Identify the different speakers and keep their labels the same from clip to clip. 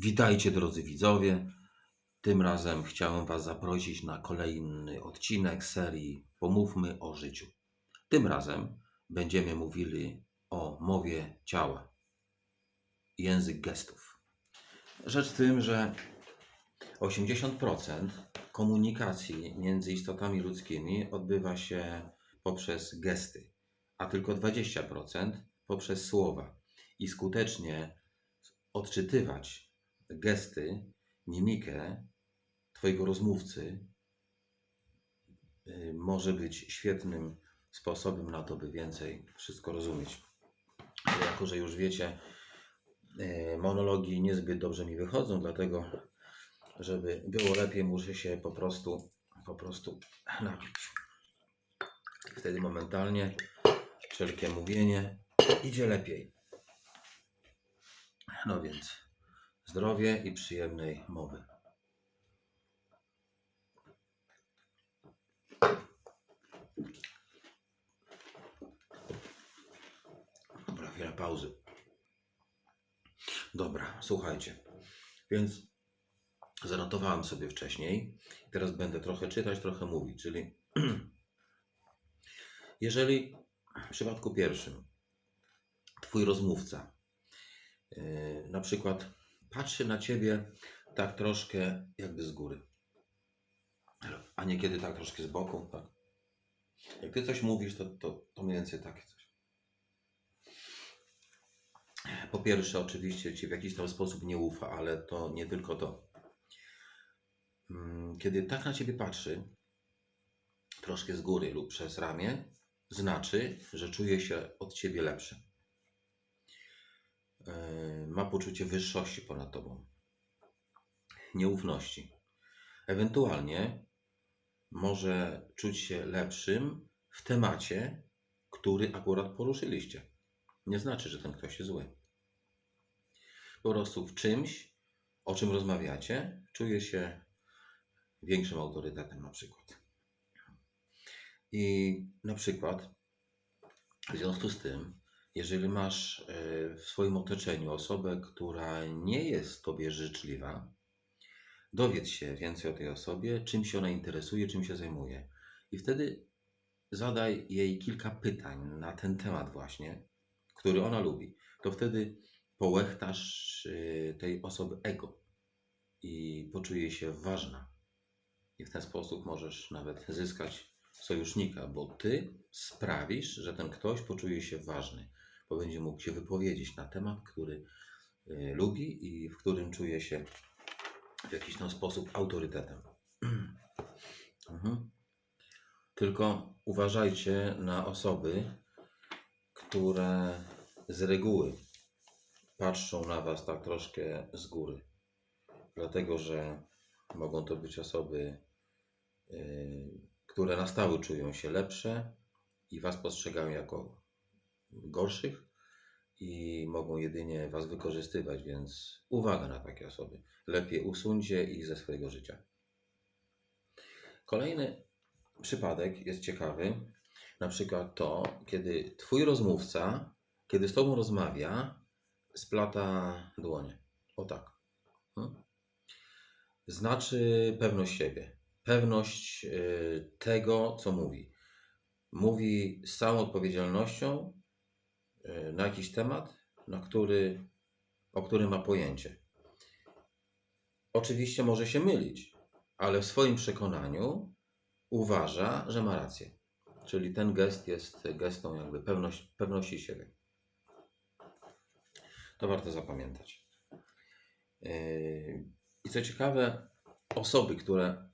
Speaker 1: Witajcie drodzy widzowie. Tym razem chciałem Was zaprosić na kolejny odcinek serii Pomówmy o życiu. Tym razem będziemy mówili o mowie ciała. Język gestów. Rzecz w tym, że 80% komunikacji między istotami ludzkimi odbywa się poprzez gesty, a tylko 20% poprzez słowa. I skutecznie odczytywać gesty, mimikę Twojego rozmówcy y, może być świetnym sposobem na to, by więcej wszystko rozumieć. Ale jako, że już wiecie, y, monologi niezbyt dobrze mi wychodzą, dlatego, żeby było lepiej, muszę się po prostu, po prostu napić. Wtedy momentalnie wszelkie mówienie idzie lepiej. No więc zdrowie i przyjemnej mowy. Dobra, chwila pauzy. Dobra, słuchajcie. Więc zanotowałem sobie wcześniej. Teraz będę trochę czytać, trochę mówić. Czyli jeżeli w przypadku pierwszym twój rozmówca yy, na przykład patrzy na ciebie tak troszkę jakby z góry, a niekiedy tak troszkę z boku, tak? Jak ty coś mówisz, to, to, to mniej więcej takie coś. Po pierwsze, oczywiście ci w jakiś tam sposób nie ufa, ale to nie tylko to. Mm, Kiedy tak na ciebie patrzy, troszkę z góry lub przez ramię, znaczy, że czuje się od ciebie lepszy. Yy, Ma poczucie wyższości ponad tobą, nieufności. Ewentualnie może czuć się lepszym w temacie, który akurat poruszyliście. Nie znaczy, że ten ktoś jest zły. Po prostu w czymś, o czym rozmawiacie, czuje się większym autorytetem na przykład. I na przykład w związku z tym, jeżeli masz e, w swoim otoczeniu osobę, która nie jest tobie życzliwa, dowiedz się więcej o tej osobie, czym się ona interesuje, czym się zajmuje. I wtedy zadaj jej kilka pytań na ten temat właśnie, który ona lubi. To wtedy połechtasz e, tej osoby ego i poczuje się ważna. I w ten sposób możesz nawet zyskać sojusznika, bo ty sprawisz, że ten ktoś poczuje się ważny, bo będzie mógł się wypowiedzieć na temat, który y, lubi i w którym czuje się w jakiś tam sposób autorytetem. Mhm. Tylko uważajcie na osoby, które z reguły patrzą na Was tak troszkę z góry. Dlatego, że mogą to być osoby, yy, które na stałe czują się lepsze i Was postrzegają jako gorszych i mogą jedynie Was wykorzystywać, więc uwaga na takie osoby. Lepiej usuńcie ich ze swojego życia. Kolejny przypadek jest ciekawy, na przykład to, kiedy Twój rozmówca, kiedy z Tobą rozmawia, splata dłonie. O tak. Hmm? Znaczy pewność siebie, pewność y, tego, co mówi. Mówi z całą odpowiedzialnością na jakiś temat, na który, o którym ma pojęcie. Oczywiście może się mylić, ale w swoim przekonaniu uważa, że ma rację. Czyli ten gest jest gestą jakby pewność, pewności siebie. To warto zapamiętać. Yy, I co ciekawe, osoby, które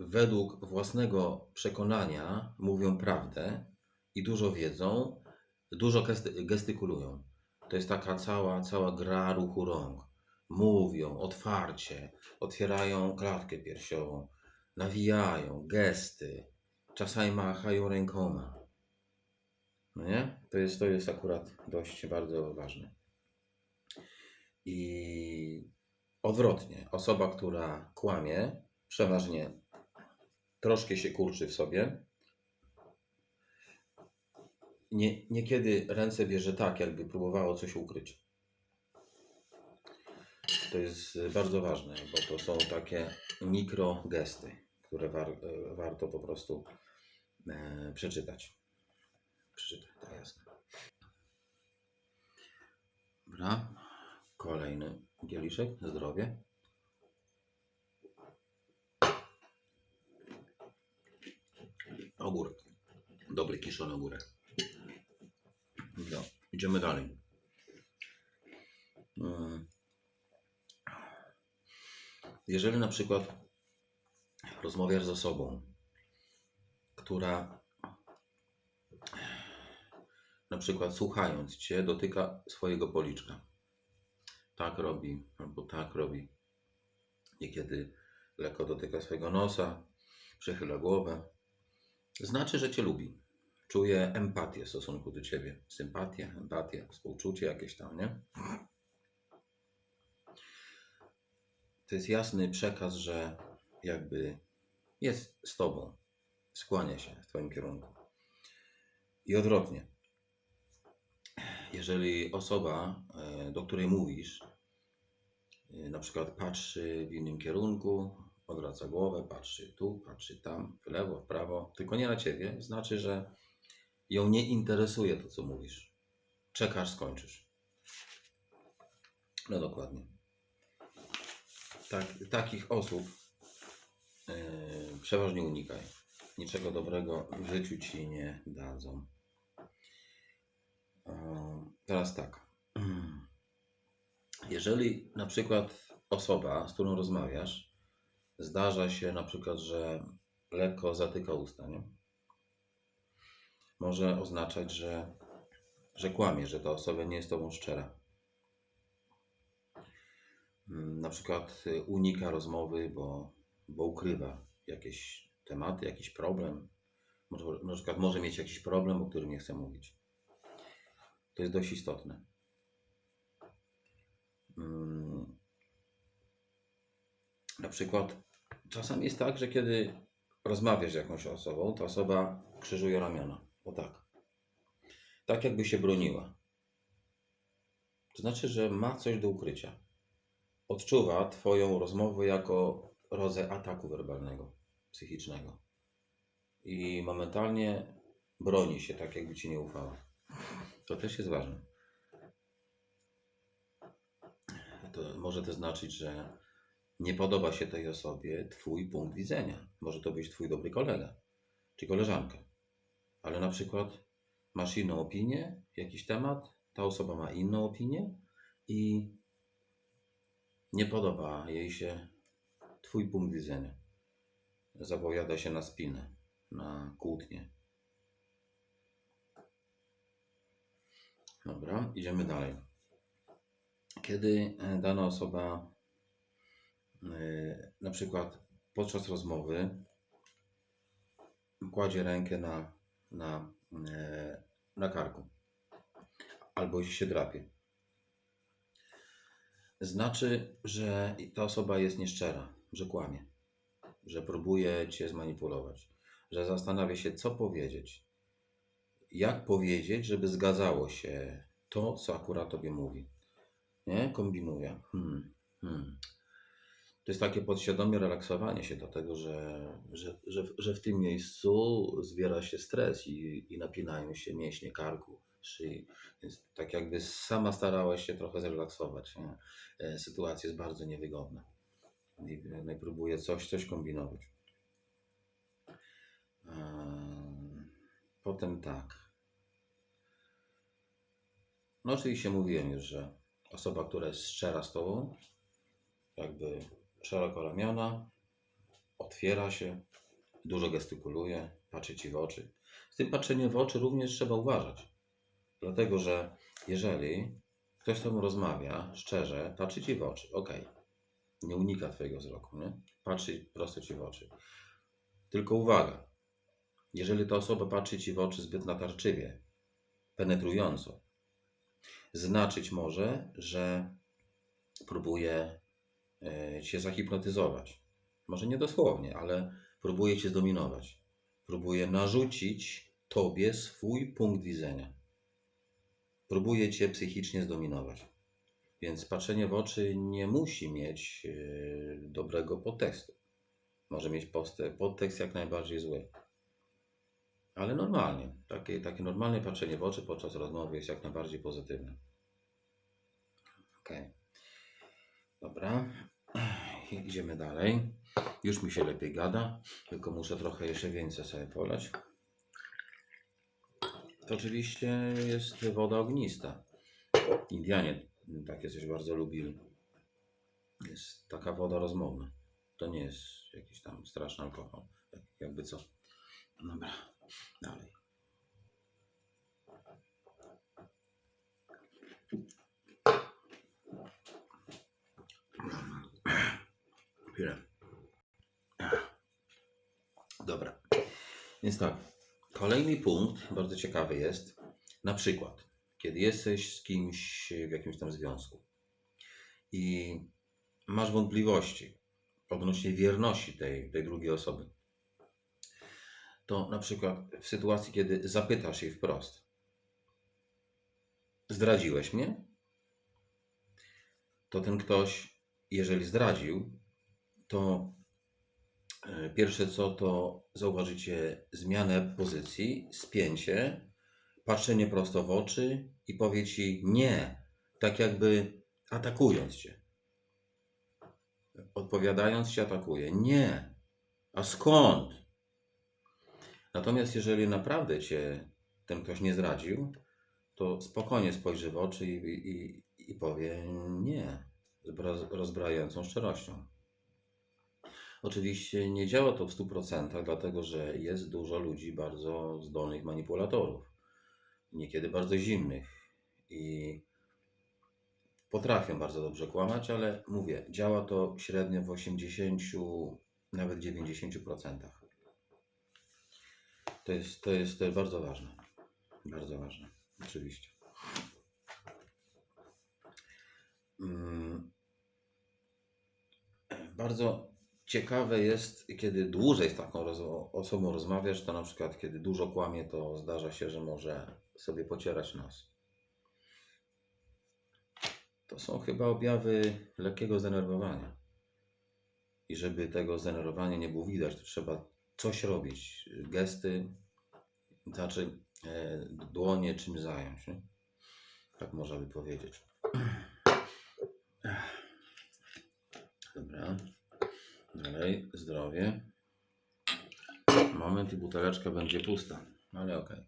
Speaker 1: według własnego przekonania mówią prawdę i dużo wiedzą, dużo gesty- gestykulują. To jest taka cała, cała gra ruchu rąk. Mówią otwarcie, otwierają klatkę piersiową, nawijają gesty, czasami machają rękoma. No nie? To jest, to jest akurat dość bardzo ważne. I odwrotnie, osoba, która kłamie, przeważnie troszkę się kurczy w sobie. Nie, niekiedy ręce bierze tak, jakby próbowało coś ukryć. To jest bardzo ważne, bo to są takie mikrogesty, które war, e, warto po prostu e, przeczytać. Przeczytać, to jasne. Dobra. Kolejny kieliszek. Zdrowie. Ogórek. Dobry kiszony ogórek. Dobra, idziemy dalej. Mm. Jeżeli na przykład rozmawiasz z osobą, która na przykład słuchając Cię dotyka swojego policzka. Tak robi, albo tak robi. Niekiedy lekko dotyka swojego nosa, przechyla głowę. Znaczy, że Cię lubi. Czuje empatię w stosunku do Ciebie. Sympatię, empatię, współczucie jakieś tam, nie? To jest jasny przekaz, że jakby jest z Tobą. Skłania się w Twoim kierunku. I odwrotnie. Jeżeli osoba, e, do której mówisz, e, na przykład patrzy w innym kierunku, odwraca głowę, patrzy tu, patrzy tam, w lewo, w prawo, tylko nie na ciebie, znaczy, że ją nie interesuje to, co mówisz. Czekasz, skończysz. No dokładnie. Tak, takich osób e, przeważnie unikaj. Niczego dobrego w życiu ci nie dadzą. E, Teraz tak. Jeżeli na przykład osoba, z którą rozmawiasz, zdarza się na przykład, że lekko zatyka usta, nie? Może oznaczać, że, że kłamie, że ta osoba nie jest tobą szczera. Mm, Na przykład y, unika rozmowy, bo, bo ukrywa jakieś tematy, jakiś problem. Może, na przykład może mieć jakiś problem, o którym nie chce mówić. To jest dość istotne. Mm. Na przykład czasami jest tak, że kiedy rozmawiasz z jakąś osobą, ta osoba krzyżuje ramiona. O tak. Tak jakby się broniła. To znaczy, że ma coś do ukrycia. Odczuwa Twoją rozmowę jako rodzaj ataku werbalnego, psychicznego. I momentalnie broni się tak, jakby Ci nie ufała. To też jest ważne. To może to znaczyć, że nie podoba się tej osobie Twój punkt widzenia. Może to być Twój dobry kolega czy koleżanka. Ale na przykład masz inną opinię, jakiś temat, ta osoba ma inną opinię i nie podoba jej się Twój punkt widzenia. Zapowiada się na spinę, na kłótnię. Dobra, idziemy dalej. Kiedy e, dana osoba e, na przykład podczas rozmowy kładzie rękę na, na, e, na karku albo się drapie, znaczy, że ta osoba jest nieszczera, że kłamie, że próbuje cię zmanipulować, że zastanawia się, co powiedzieć, jak powiedzieć, żeby zgadzało się to, co akurat tobie mówi. Nie? Kombinuje. Hmm, hmm. To jest takie podświadomie relaksowanie się do tego, że, że, że, że w tym miejscu zbiera się stres i, i napinają się mięśnie karku, szyi. Więc tak jakby sama starałaś się trochę zrelaksować. Nie? E, Sytuacja jest bardzo niewygodna. I, i próbuje coś, coś kombinować. Ehm, Potem tak. No oczywiście mówiłem już, że osoba, która jest szczera z Tobą, jakby szeroko ramiona, otwiera się, dużo gestykuluje, patrzy Ci w oczy. Z tym patrzeniem w oczy również trzeba uważać. Dlatego, że jeżeli ktoś z Tobą rozmawia szczerze, patrzy Ci w oczy, ok, nie unika Twojego wzroku, nie? patrzy prosto Ci w oczy. Tylko uwaga, jeżeli ta osoba patrzy Ci w oczy zbyt natarczywie, penetrująco, znaczyć może, że próbuje cię zahipnotyzować. Może nie dosłownie, ale próbuje cię zdominować. Próbuje narzucić tobie swój punkt widzenia. Próbuje cię psychicznie zdominować. Więc patrzenie w oczy nie musi mieć yy, dobrego podtekstu. Może mieć podtekst jak najbardziej zły. Ale normalnie. Takie, takie normalne patrzenie w oczy podczas rozmowy jest jak najbardziej pozytywne. Okej. Dobra. Idziemy dalej. Już mi się lepiej gada, tylko muszę trochę jeszcze więcej sobie polać. To oczywiście jest woda ognista. Indianie takie coś bardzo lubili. Jest taka woda rozmowna. To nie jest jakiś tam straszny alkohol. Jak- Jakby co. Dobra, dalej. Chwilę. Dobra. Więc tak. Kolejny punkt, bardzo ciekawy jest. Na przykład, kiedy jesteś z kimś w jakimś tam związku i masz wątpliwości odnośnie wierności tej, tej drugiej osoby, to na przykład w sytuacji, kiedy zapytasz jej wprost, zdradziłeś mnie? To ten ktoś, jeżeli zdradził, to e, pierwsze co to zauważycie zmianę pozycji, spięcie, patrzenie prosto w oczy i powie ci nie, tak jakby atakując cię. Odpowiadając ci atakuje. Nie. A skąd? Natomiast jeżeli naprawdę cię ten ktoś nie zdradził, to spokojnie spojrzy w oczy i, i, i powie nie, z bra- rozbrajającą szczerością. Oczywiście nie działa to w 100%, dlatego że jest dużo ludzi bardzo zdolnych manipulatorów, niekiedy bardzo zimnych i potrafią bardzo dobrze kłamać, ale mówię, działa to średnio w 80, nawet 90%. To jest, to jest, bardzo ważne. Bardzo ważne, oczywiście. Mm. Bardzo ciekawe jest, kiedy dłużej z taką osobą rozmawiasz, to na przykład kiedy dużo kłamie, to zdarza się, że może sobie pocierać nos. To są chyba objawy lekkiego zdenerwowania. I żeby tego zdenerwowania nie było widać, to trzeba coś robić. Gesty, znaczy e, dłonie czym zająć. Nie? Tak można by powiedzieć. Dobra. Dalej, zdrowie. Moment i buteleczka będzie pusta, ale okej.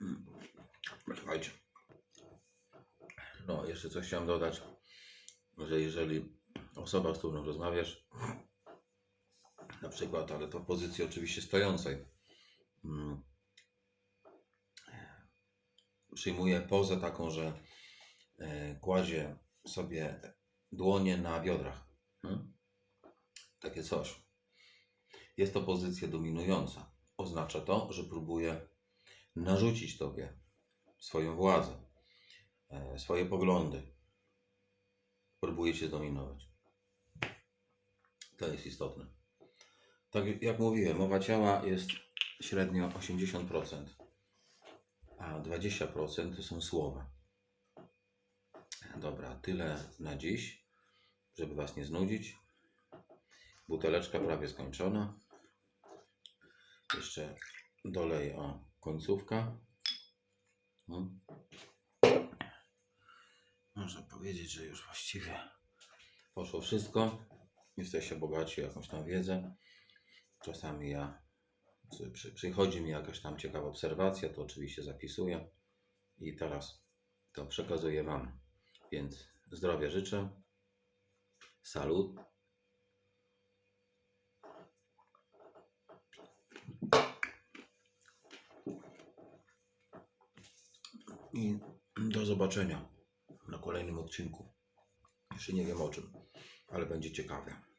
Speaker 1: Mm. Słuchajcie. No, jeszcze coś chciałem dodać, że jeżeli osoba, z którą rozmawiasz, na przykład, ale to w pozycji oczywiście stojącej, mm, przyjmuje pozę taką, że kładzie sobie dłonie na biodrach. Hmm? Takie coś. Jest to pozycja dominująca. Oznacza to, że próbuje narzucić tobie swoją władzę, e, swoje poglądy. Próbuje cię zdominować. To jest istotne. Tak jak mówiłem, mowa ciała jest średnio 80%, a 20% to są słowa. Dobra, tyle na dziś, żeby Was nie znudzić. Buteleczka prawie skończona. Jeszcze doleję o końcówka. Hmm. Można powiedzieć, że już właściwie poszło wszystko. Jesteście bogaci jakąś tam wiedzę. Czasami ja przy, przychodzi mi jakaś tam ciekawa obserwacja, to oczywiście zapisuję i teraz to przekazuję Wam. Więc zdrowia życzę. Salut. I do zobaczenia na kolejnym odcinku. Jeszcze nie wiem o czym, ale będzie ciekawe.